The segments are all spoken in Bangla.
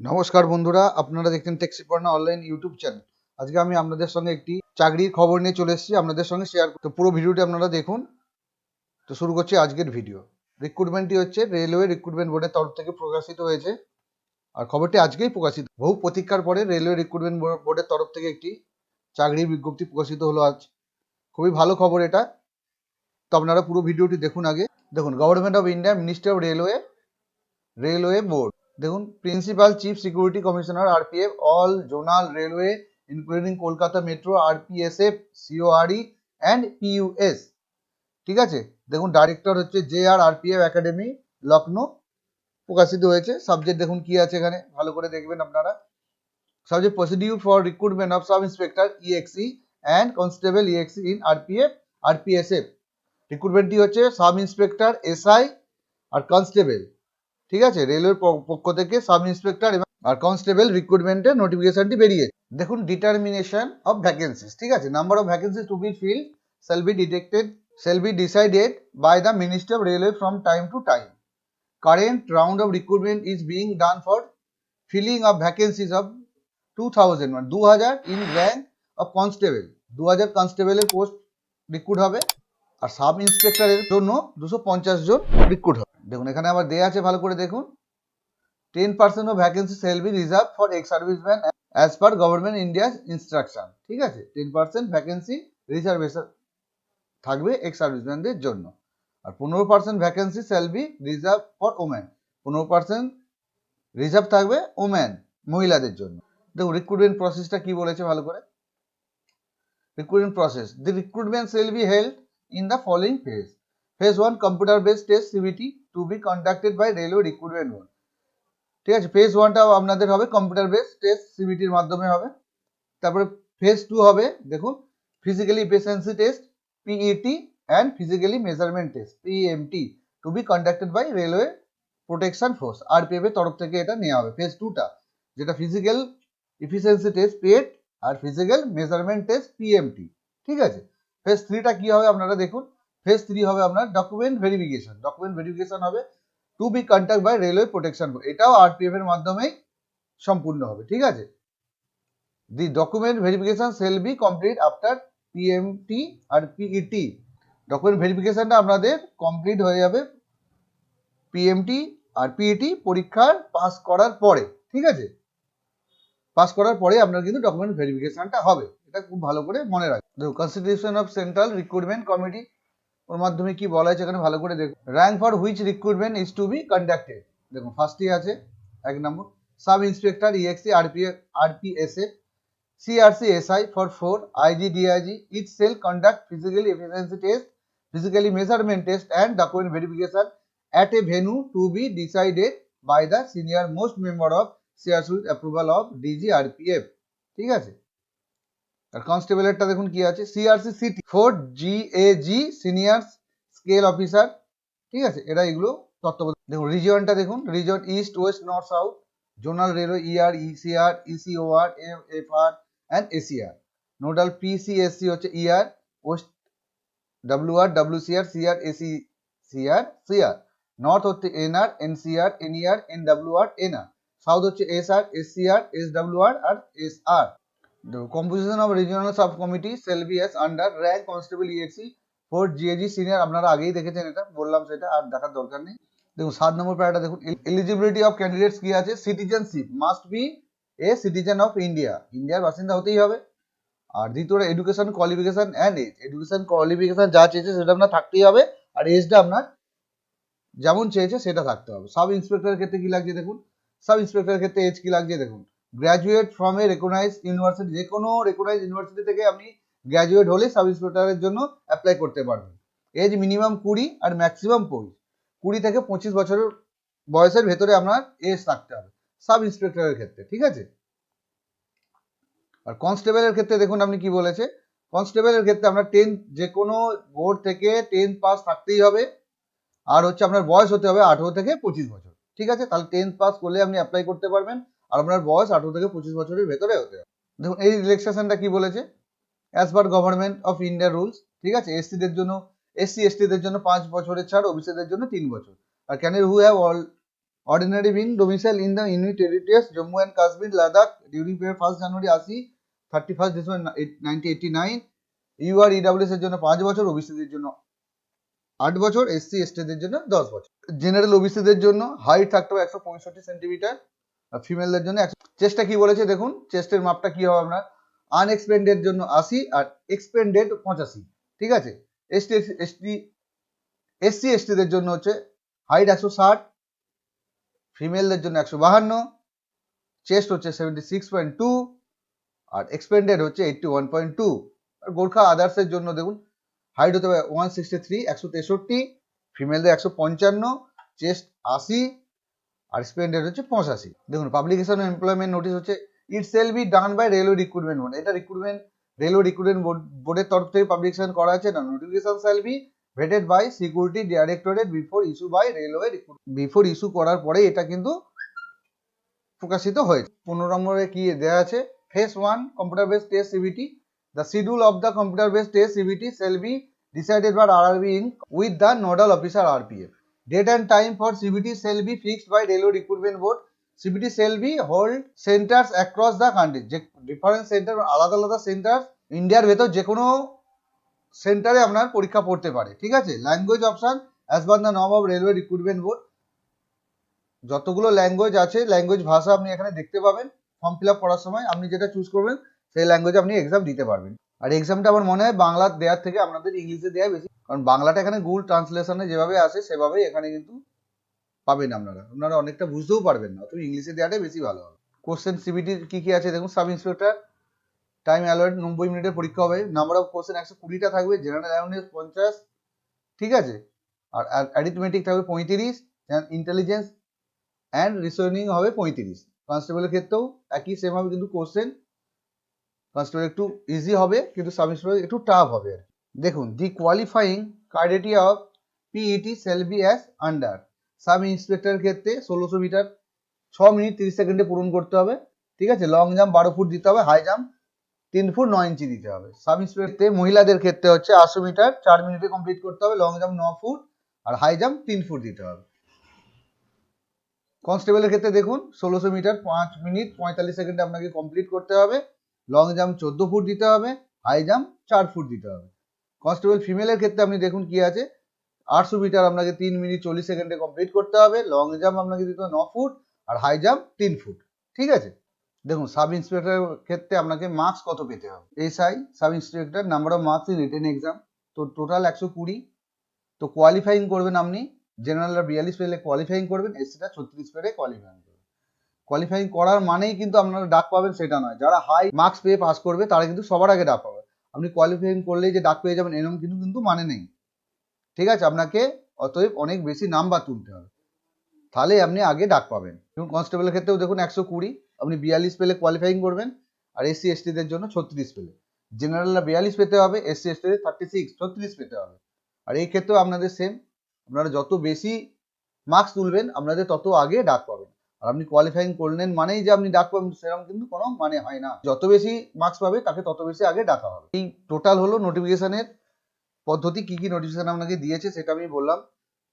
নমস্কার বন্ধুরা, আপনারা দেখছেন টেক্সিপর্ণা অনলাইন ইউটিউব চ্যানেল। আজকে আমি আপনাদের সঙ্গে একটি চাকরির খবর নিয়ে চলে এসেছি, আপনাদের সঙ্গে শেয়ার তো পুরো ভিডিওটি আপনারা দেখুন। তো শুরু করছি আজকের ভিডিও। রিক্রুটমেন্টটি হচ্ছে রেলওয়ে রিক্রুটমেন্ট বোর্ডের তরফ থেকে প্রকাশিত হয়েছে। আর খবরটি আজকেই প্রকাশিত। বহু প্রতীক্ষার পরে রেলওয়ে রিক্রুটমেন্ট বোর্ডের তরফ থেকে একটি চাকরির বিজ্ঞপ্তি প্রকাশিত হলো আজ। খুবই ভালো খবর এটা। তো আপনারা পুরো ভিডিওটি দেখুন আগে। দেখুন government of India ministry of railway railway board দেখুন principal chief security commissioner RPF all zonal railway including Kolkata metro RPSF CORE and PUS ঠিক আছে? দেখুন ডাইরেক্টর হচ্ছে J R RPF academy Lucknow প্রকাশিত হয়েছে। সাবজেক্ট দেখুন, কি আছে এখানে? ভালো করে দেখবেন আপনারা। Subject procedure for recruitment of sub inspector EXE and constable EXE in RPF RPSF রিক্রুটমেন্টটি হচ্ছে সাব ইন্সপেক্টর এসআই আর কনস্টেবল ঠিক আছে? রেলওয়ের পক্ষ থেকে সাব ইন্সপেক্টর এবং আর কনস্টেবল রিক্রুটমেন্টের নোটিফিকেশনটি বেরিয়েছে দেখুন ডিটারমিনেশন অফ ভ্যাকেন্সিস ঠিক আছে? Number of vacancies to be fill shall be detected shall be decided by the ministry of railway from time to time current round of recruitment is being done for filling of vacancies of two thousand মানে দু হাজার ইন র্যাঙ্ক অফ কনস্টেবল দু হাজার কনস্টেবলের পোস্ট রিক্রুট হবে। আর সাব ইন্সপেক্টরের জন্য দুশো পঞ্চাশ জন রিক্রুট হবে। দেখুন, এখানে আবার দেয়া আছে, ভালো করে দেখুন। Ten percent of vacancy shall be reserve for ex serviceman as per government India's instruction ঠিক আছে? টেন পার্সেন্ট ভ্যাকেন্সি রিজার্ভেশন থাকবে এক্স সার্ভিসম্যানদের জন্য। আর পনেরো percent vacancy shall be reserve for woman পনেরো পার্সেন্ট রিজার্ভ থাকবে ওম্যান মহিলাদের জন্য। দেখুন রিক্রুটমেন্ট প্রসেসটা কি বলেছে ভালো করে? recruitment process the recruitment shall be held in the following phase. Phase 1 computer based test CBT to be conducted by railway recruitment board. ঠিক আছে ফেজ ওয়ানটাও আপনাদের হবে কম্পিউটার বেস টেস্ট সিবিটির মাধ্যমে হবে তারপরে ফেজ টু হবে, দেখুন physically efficiency test PET and physically measurement test PMT to be conducted by railway protection force RPF এর তরফ থেকে এটা নেওয়া হবে ফেজ টুটা যেটা ফিজিক্যাল এফিসিয়েন্সি টেস্ট পেড আর ফিজিক্যাল মেজারমেন্ট টেস্ট পিএমটি ঠিক আছে ফেজ থ্রিটা কি হবে আপনারা দেখুন। ফেজ থ্রি হবে আপনার ডকুমেন্ট ভেরিফিকেশন ডকুমেন্ট ভেরিফিকেশন হবে to be contact by railway protection এটাও আরপিএফ এর মাধ্যমেই সম্পূর্ণ হবে, ঠিক আছে? The document verification cell be complete after PMT R PET document ভেরিফিকেশনটা আপনাদের কমপ্লিট হয়ে যাবে পিএমটি আর পিইটি পরীক্ষার পাস করার পরে, ঠিক আছে? পাস করার পরে আপনার কিন্তু ডকুমেন্ট ভেরিফিকেশনটা হবে। এটা খুব ভালো করে মনে রাখবেন। দেখুন constitution of central recruitment committee ওর মাধ্যমে কি বলা হয়েছে এখানে ভালো করে দেখুন। Rank for which recruitment is to be conducted দেখুন ফার্স্টই আছে, এক নম্বর। Sub inspector EXE RPF RPSF CRC SI for four IG DIG it shall conduct physically efficiency test physically measurement test and document verification at a venue to be decided by the senior most member of CRC with approval of DG RPF ঠিক আছে? আর কনস্টেবলেরটা দেখুন কি আছে CRC CT four G A G senior scale officer ঠিক আছে? এরা এগুলো তত্ত্ব দেখুন রিজিয়নটা দেখুন region east west north south zonal railway ER ECR ECOR FR and ACR nodal PCSC হচ্ছে ER west WR WCR CR AC CR CR north হচ্ছে NR NCR NER NWR NR south হচ্ছে SR S SWR R SR. Composition of regional sub committee shall be as under rank constable EXE four GAG senior আপনারা আগেই দেখেছেন এটা, বললাম সেটা, আর দেখার দরকার নেই। দেখুন, সাত নম্বর প্যারাটা দেখুন এলিজিবিলিটি অফ ক্যান্ডিডেটস কি আছে? Citizenship must be a citizen of India ইন্ডিয়ার বাসিন্দা হতেই হবে। আর দ্বিতীয়টা education qualification and age education qualification যা চেয়েছে সেটা আপনার থাকতেই হবে, আর এজটা আপনার যেমন চেয়েছে সেটা থাকতে হবে। সাব ইন্সপেক্টরের ক্ষেত্রে কি লাগছে দেখুন সাব ইন্সপেক্টরের ক্ষেত্রে এজ কি লাগছে দেখুন। Graduate from a recognise university যে কোনো রেকগনাইজ ইউনিভার্সিটি থেকে আপনি গ্র্যাজুয়েট হলে সাব ইন্সপেক্টরের জন্য অ্যাপ্লাই করতে পারবেন। এজ মিনিমাম কুড়ি আর ম্যাক্সিমাম পঁচিশ। কুড়ি থেকে পঁচিশ বছরের বয়সের ভেতরে আপনার এজ থাকতে হবে সাব ইন্সপেক্টরের ক্ষেত্রে, ঠিক আছে? আর কনস্টেবলের ক্ষেত্রে দেখুন আপনি কি বলেছে? কনস্টেবলের ক্ষেত্রে আপনার টেন যে কোনো বোর্ড থেকে টেন পাস থাকতেই হবে। আর হচ্ছে আপনার বয়স হতে হবে আঠেরো থেকে পঁচিশ বছর। ঠিক আছে? তাহলে টেন্থ পাস করলে আপনি অ্যাপ্লাই করতে পারবেন। আর আপনার বয়স আঠেরো থেকে পঁচিশ বছরের ভেতরে হতে হবে। দেখুন এই রিল্যাক্সেশনটা কি বলেছে? As per government of India rules ঠিক আছে? এসসিদের জন্য এসসি এসটিদের জন্য পাঁচ বছরের ছাড় ওবিসিদের জন্য তিন বছর। আর ক্যানের who have all ordinary being domicile in the Inuit territories, Jammu and Kashmir, Ladakh during period 1st January 80, 31st December 1989. UR EWS এর জন্য পাঁচ বছর ওবিসিদের জন্য আট বছর এসসি এসটিদের জন্য দশ বছর। জেনারেল ওবিসিদের জন্য হাইট থাকতে হবে একশো পঁয়ষট্টি সেন্টিমিটার আর ফিমেলদের জন্য চেস্টটা কি বলেছে দেখুন চেস্টের মাপটা কি হবে আপনার? আনএক্সপেন্ডেড জন্য আশি আর এক্সপেন্ডেড পঁচাশি, ঠিক আছে? এসটি এসটি এসসি এসটিদের জন্য হচ্ছে হাইট একশো ষাট ফিমেলদের জন্য একশো বাহান্ন চেস্ট হচ্ছে সেভেন্টি সিক্স পয়েন্ট টু আর এক্সপেন্ডেড হচ্ছে এইটটি ওয়ান পয়েন্ট টু আর গোর্খা আদার্সের জন্য দেখুন হাইট হতে হবে ওয়ান সিক্সটি থ্রি একশো তেষট্টি ফিমেলদের একশো পঞ্চান্ন চেস্ট আশি, আর স্পেন্ডেড হচ্ছে পঁচাশি। দেখুন পাবলিকেশন এমপ্লয়মেন্ট নোটিস হচ্ছে it shall be done by railway recruitment board এটা রিক্রুটমেন্ট রেলওয়ে রিক্রুটমেন্ট বোর্ডের তরফ থেকে পাবলিকেশন করা আছে। না notification shall be vetted by security directorate before issue by railway before issue করার পরে এটা কিন্তু প্রকাশিত হয়েছে। পনেরো নম্বরে কি দেওয়া আছে? Phase one computer base test CBT schedule of the computer base test CBT shall be decided by RRB Inc. with the nodal officer RPF. Date and time for CBT shall be fixed by Railway Recruitment Board. CBT shall be hold centers across the country. যে ডিফারেন্ট সেন্টার আলাদা আলাদা সেন্টার ইন্ডিয়ার ভেতর যে কোনো সেন্টারে আপনার পরীক্ষা পড়তে পারে ঠিক আছে language option as per the নব অফ রেলওয়ে রিক্রুটমেন্ট বোর্ড যতগুলো ল্যাঙ্গুয়েজ আছে ল্যাঙ্গুয়েজ ভাষা আপনি এখানে দেখতে পাবেন ফর্ম ফিল আপ করার সময় আপনি যেটা চুজ করবেন সেই ল্যাঙ্গুয়েজে আপনি এক্সাম দিতে পারবেন। আর এক্সামটা আমার মনে হয় বাংলা দেওয়ার থেকে আপনাদের ইংলিশে দেওয়া বেশি। কারণ বাংলাটা এখানে গুগল ট্রান্সলেশনে যেভাবে আসে, সেভাবেই এখানে কিন্তু পাবেন আপনারা। আপনারা অনেকটা বুঝতেও পারবেন না অথবা ইংলিশে দেওয়াটাই বেশি ভালো হবে। কোশ্চেন সিবিটি কী কী আছে দেখুন সাব ইন্সপেক্টর টাইম অ্যালোয়েড নব্বই মিনিটের পরীক্ষা হবে নাম্বার অফ কোশ্চেন একশো কুড়িটা থাকবে জেনারেল অ্যাওয়ারনেস পঞ্চাশ, ঠিক আছে? আর অ্যারিথমেটিক থাকবে পঁয়ত্রিশ ইন্টেলিজেন্স অ্যান্ড রিসনিং হবে পঁয়ত্রিশ। কনস্টেবলের ক্ষেত্রেও একই সেম হবে, কিন্তু কোশ্চেন কনস্টেবল একটু ইজি হবে, কিন্তু সাব ইন্সপেক্টর একটু টাফ হবে। দেখুন the qualifying criteria of PET shall be as under sub ইন্সপেক্টরের ক্ষেত্রে ষোলোশো মিটার ছ মিনিট তিরিশ সেকেন্ডে পূরণ করতে হবে, ঠিক আছে? লং জাম্প বারো ফুট দিতে হবে হাই জাম্প তিন ফুট নয় ইঞ্চি দিতে হবে। সাব ইন্সপেক্টরে মহিলাদের ক্ষেত্রে হচ্ছে আটশো মিটার চার মিনিটে কমপ্লিট করতে হবে লং জাম্প ন ফুট আর হাই জাম্প তিন ফুট দিতে হবে। কনস্টেবলের ক্ষেত্রে দেখুন, ষোলোশো মিটার পাঁচ মিনিট পঁয়তাল্লিশ সেকেন্ডে আপনাকে কমপ্লিট করতে হবে। লং জাম্প চোদ্দ ফুট দিতে হবে হাই জাম্প চার ফুট দিতে হবে। কনস্টেবল ফিমেলের ক্ষেত্রে আপনি দেখুন কি আছে। আটশো মিটার আপনাকে তিন মিনিট চল্লিশ সেকেন্ডে কমপ্লিট করতে হবে। লং জাম্প আপনাকে দিতে হবে ন ফুট আর হাই জাম্প তিন ফুট। ঠিক আছে? দেখুন সাব ইন্সপেক্টরের ক্ষেত্রে আপনাকে মার্কস কত পেতে হবে? SI sub inspector number of marks in written exam তো টোটাল একশো কুড়ি। তো কোয়ালিফাইং করবেন আপনি। জেনারেলরা বিয়াল্লিশ পেলে কোয়ালিফাইং করবেন। এসসিটা ছত্রিশ পেলে কোয়ালিফাইং কোয়ালিফাইং করার মানেই কিন্তু আপনারা ডাক পাবেন সেটা নয়। যারা হাই মার্কস পেয়ে পাস করবে, তারা কিন্তু সবার আগে ডাক পাবে। আপনি কোয়ালিফাইং করলেই যে ডাক পেয়ে যাবেন এরকম কিন্তু কিন্তু মানে নেই। ঠিক আছে? আপনাকে অতএব অনেক বেশি নাম্বার তুলতে হবে। তাহলে আপনি আগে ডাক পাবেন। এবং কনস্টেবলের ক্ষেত্রেও দেখুন, একশো কুড়ি। আপনি বিয়াল্লিশ পেলে কোয়ালিফাইং করবেন আর এসসি এসটিদের জন্য ছত্রিশ পেলে। জেনারেলরা বিয়াল্লিশ পেতে হবে এসসি এসটিদের থার্টি সিক্স ছত্রিশ পেতে হবে। আর এই ক্ষেত্রেও আপনাদের সেম আপনারা যত বেশি মার্কস তুলবেন, আপনাদের তত আগে ডাক পাবেন। আর আপনি কোয়ালিফাইং করলেন মানেই যে আপনি ডাক পাবেন সেরকম কিন্তু কোনো মানে হয় না। যত বেশি মার্কস পাবে, তাকে তত বেশি আগে ডাকা হবে। এই টোটাল হলো নোটিফিকেশনের পদ্ধতি, কি কি নোটিফিকেশন আপনাকে দিয়েছে সেটা আমি বললাম।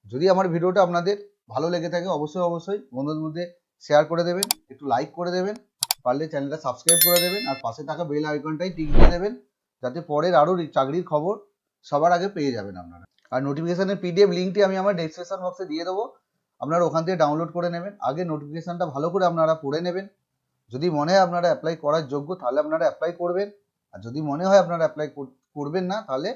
যদি আমার ভিডিওটা আপনাদের ভালো লেগে থাকে, অবশ্যই অবশ্যই বন্ধুদের মধ্যে শেয়ার করে দেবেন, একটু লাইক করে দেবেন, পারলে চ্যানেলটা সাবস্ক্রাইব করে দেবেন, আর পাশে থাকা বেল আইকনটাই টিক দিয়ে দেবেন, যাতে পরের আরও চাকরির খবর সবার আগে পেয়ে যাবেন আপনারা। আর নোটিফিকেশনের পিডিএফ লিঙ্কটি আমি আমার ডেসক্রিপশন বক্সে দিয়ে দেবো। আপনারা ওখান থেকে ডাউনলোড করে নেবেন। আগে নোটিফিকেশনটা ভালো করে আপনারা পড়ে নেবেন। যদি মনে হয় আপনারা অ্যাপ্লাই করার যোগ্য, তাহলে আপনারা অ্যাপ্লাই করবেন। আর যদি মনে হয় আপনারা অ্যাপ্লাই করবেন না, তাহলে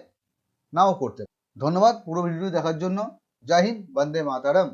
নাও করতে ধন্যবাদ, পুরো ভিডিও দেখার জন্য। জয় হিন্দ, বন্দে মাতারম।